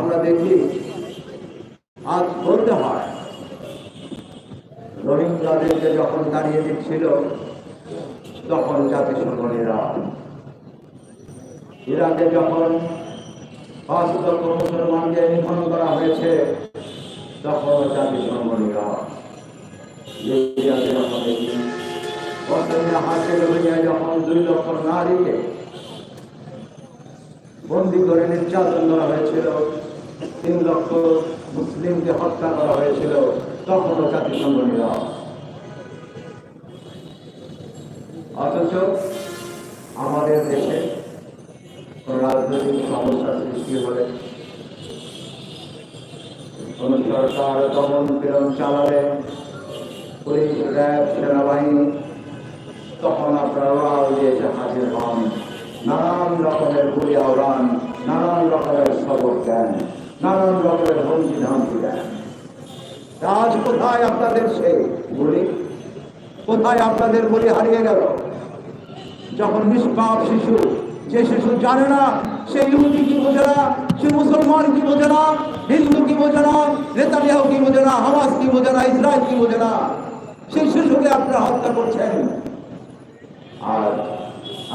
আমরা দেখি আজ বলতে হয়। রোহিঙ্গাদেরকে যখন দাঁড়িয়ে দিচ্ছিল, তখন জাতিসংঘ নীরব ইরাকে যখন পাঁচ মুসলমানকে নিধন করা হয়েছে, তখন জাতিসংঘ লক্ষ নারীকে বন্দি করে নির্যাতন করা হয়েছিল তিন লক্ষ মুসলিমকে হত্যা করা হয়েছিল, তখনও জাতিসংঘ নীরব অথচ আমাদের দেশে রাজনৈতিক সমস্যা সৃষ্টি হলে, কোন সরকার দমন পীড়ন চালালে পুলিশ র্যাব, সেনাবাহিনী, তখন আপনারা উড়াল দিয়েছে হাজির হন। নানান রকমের গুলি আওরান নানান রকমের সবক দেন। নানান রকমের হুমকি ধামকি দেন আজ কোথায় আপনাদের সেই গুলি কোথায় আপনাদের গুলি হারিয়ে গেল? যখন নিষ্পাপ শিশু, যে শিশু জানে না, সে ইহুদি কি বোঝে না, সে মুসলমান কি বোঝে না, হিন্দু কি বোঝে না, নেতানিয়াহু কি বোঝে না, হামাস কি বোঝে না, ইসরায়েল কি বোঝে না, সেই শিশুকে আপনারা হত্যা করছেন। আর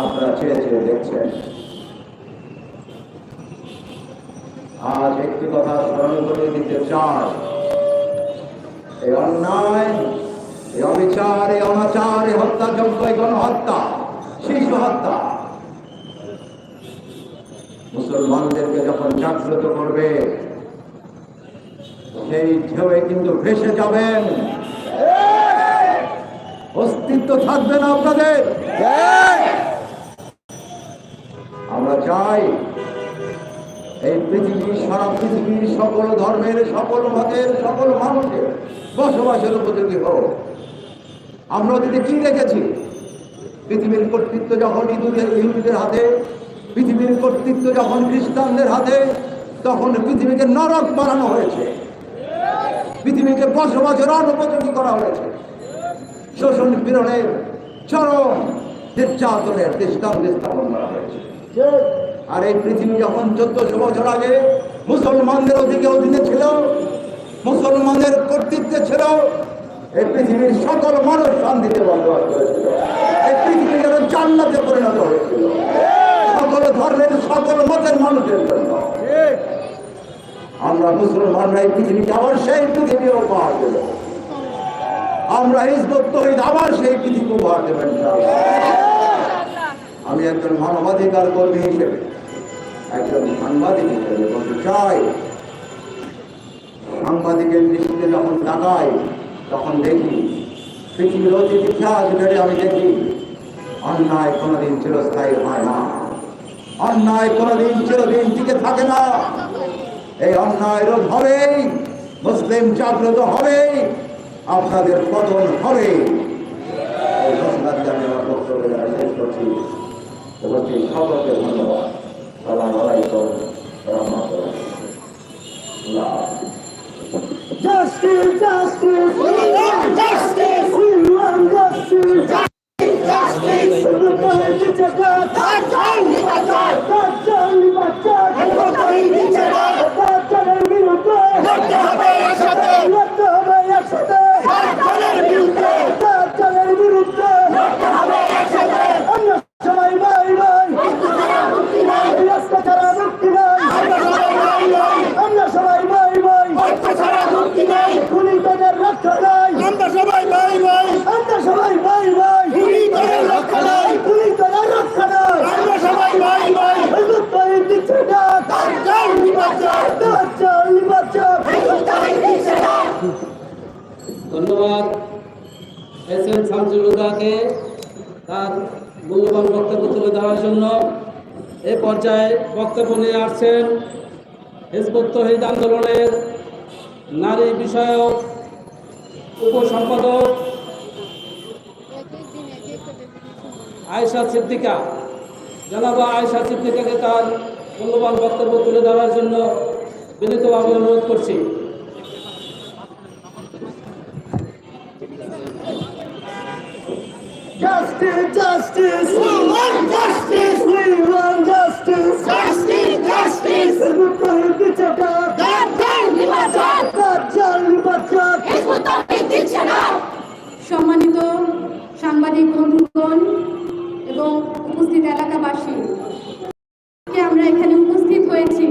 আপনারা ছেড়ে ছেড়ে দেখছেন। আজ একটি কথা স্মরণ করে দিতে চাই এই অন্যায়, এই অবিচার, এই অনাচার, এই হত্যাযজ্ঞ এই গণহত্যা শিশু হত্যা মুসলমানদেরকে যখন জাগ্রত করবে, সেই ঢেউয়ে কিন্তু ভেসে যাবেন। অস্তিত্ব থাকবে না আপনাদের। আমরা চাই পৃথিবীর সারা পৃথিবীর সকল ধর্মের, সকল মতের, সকল মানুষের বসবাসের উপযোগী হোক। আমরা যদি কি দেখেছি, পৃথিবীর কর্তৃত্ব যখন ইঁদুরের ইহুদিদের হাতে, পৃথিবীর কর্তৃত্ব যখন খ্রিস্টানদের হাতে, তখন পৃথিবীকে নরক বানানো হয়েছে। পৃথিবীকে বসবাসের অনুপযোগী করা হয়েছে। শোষণ, পীড়নের চরম, নির্যাতনের দৃষ্টান্ত স্থাপন করা হয়েছে। আর এই পৃথিবী যখন চোদ্দশো বছর আগে মুসলমানদের অধিকে অধীনে ছিল, মুসলমানদের কর্তৃত্বে ছিল, এই পৃথিবীর সকল মানুষ শান্তিতে বসবাস করেছিল। এই পৃথিবী যেন জান্নাতে পরিণত হয়েছিল। সকল ধর্মের, সকল মতের মানুষের জন্য। আমরা মুসলমানরা এই পৃথিবীকে আবার সেই পৃথিবী উপহার দেব। আমরা হিজবত তহিদ আবার সেই পৃথিবী উপহার দেবেন আমি একজন মানবাধিকার কর্মী হিসেবে একজন সাংবাদিক হিসেবে বলতে চাই, সাংবাদিকের দৃষ্টিতে যখন তাকাই, তখন দেখি পৃথিবীর অতীত ইতিহাস ঘেটে আমি দেখি, অন্যায় কোনোদিন চিরস্থায়ী হয় না। অন্যায় কোনোদিন চিরদিন টিকে থাকে না। এই অন্যায় রোধ হবেই, মুসলিম জাগ্রত হবেই, আপনাদের পতন হবে। সকলকে ধন্যবাদ। সালাম আলাইকুম রহমতুল্লাহ Justice, justice, S M Shamsul হুদাকে তার মূল্যবান বক্তব্য তুলে দেওয়ার জন্য এ পর্যায়ে বক্তব্য নিয়ে আসছেন হিজবুত তহিদ আন্দোলনের নারী বিষয়ক উপসম্পাদক আয়েশা সিদ্দিকা। জানাবা আয়েশা সিদ্দিকাকে তার মূল্যবান বক্তব্য তুলে দেওয়ার জন্য বিনীতভাবে অনুরোধ করছি। Justice, justice, we want justice, we want justice, justice, justice. সম্মানিত সাংবাদিক বন্ধুগণ এবং উপস্থিত এলাকাবাসী আমরা এখানে উপস্থিত হয়েছি